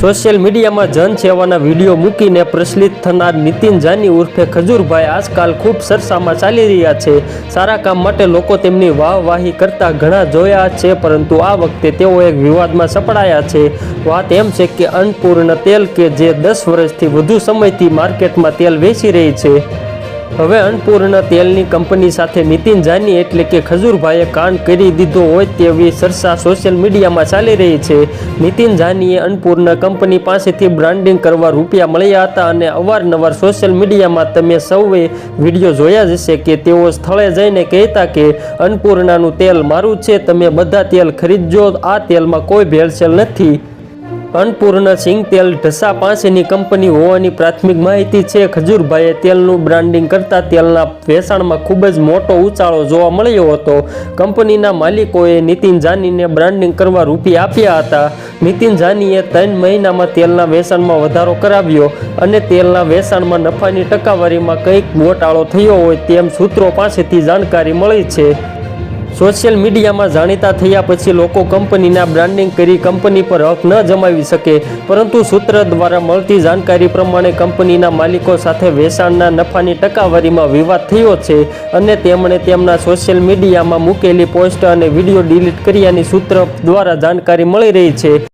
Social મીડિયામાં જનસેવાના video મૂકીને પ્રચલિત થનાર નીતિન જાની ઉર્ફે ખજૂરભાઈ આજકાલ ખૂબ સરસામાં ચાલી રહ્યા છે. સારા કામ માટે લોકો તેમની વાહવાહી કરતા ઘણા જોયા છે, પરંતુ આ વખતે તેઓ એક વિવાદમાં સપડાયા છે. વાત એમ છે કે અન્નપૂર્ણ તેલ કે જે દસ વર્ષથી વધુ સમયથી માર્કેટમાં તેલ વેચી રહી છે. હવે અન્નપૂર્ણ તેલની કંપની સાથે નીતિન જાની એટલે કે ખજૂરભાઈએ કાંડ કરી દીધો હોય તેવી ચર્ચા સોશિયલ મીડિયામાં ચાલી રહી છે. નીતિન જાનીએ અન્નપૂર્ણ કંપની પાસેથી બ્રાન્ડિંગ કરવા રૂપિયા મળ્યા હતા અને અવારનવાર સોશિયલ મીડિયામાં તમે સૌએ વીડિયો જોયા જ હશે કે તેઓ સ્થળે જઈને કહેતા કે અન્નપૂર્ણાનું તેલ મારું છે, તમે બધા તેલ ખરીદજો, આ તેલમાં કોઈ ભેળસેળ નથી. અન્નપૂર્ણ સિંગ તેલ ઢસા પાસેની કંપની હોવાની પ્રાથમિક માહિતી છે. ખજૂરભાઈએ તેલનું બ્રાન્ડિંગ કરતા તેલના વેચાણમાં ખૂબ જ મોટો ઉછાળો જોવા મળ્યો હતો. કંપનીના માલિકોએ નીતિન જાનીને બ્રાન્ડિંગ કરવા રૂપિયા આપ્યા હતા. નીતિન જાનીએ ત્રણ મહિનામાં તેલના વેચાણમાં વધારો કરાવ્યો અને તેલના વેચાણમાં નફાની ટકાવારીમાં કંઈક ગોટાળો થયો હોય તેમ સૂત્રો પાસેથી જાણકારી મળી છે. સોશિયલ મીડિયામાં જાણીતા થયા પછી લોકો કંપનીના બ્રાન્ડિંગ કરી કંપની પર હક ન જમાવી શકે, પરંતુ સૂત્ર દ્વારા મળતી જાણકારી પ્રમાણે કંપનીના માલિકો સાથે વેચાણના નફાની ટકાવારીમાં વિવાદ થયો છે અને તેમણે તેમના સોશિયલ મીડિયામાં મૂકેલી પોસ્ટ અને વીડિયો ડિલીટ કર્યાની સૂત્ર દ્વારા જાણકારી મળી રહી છે.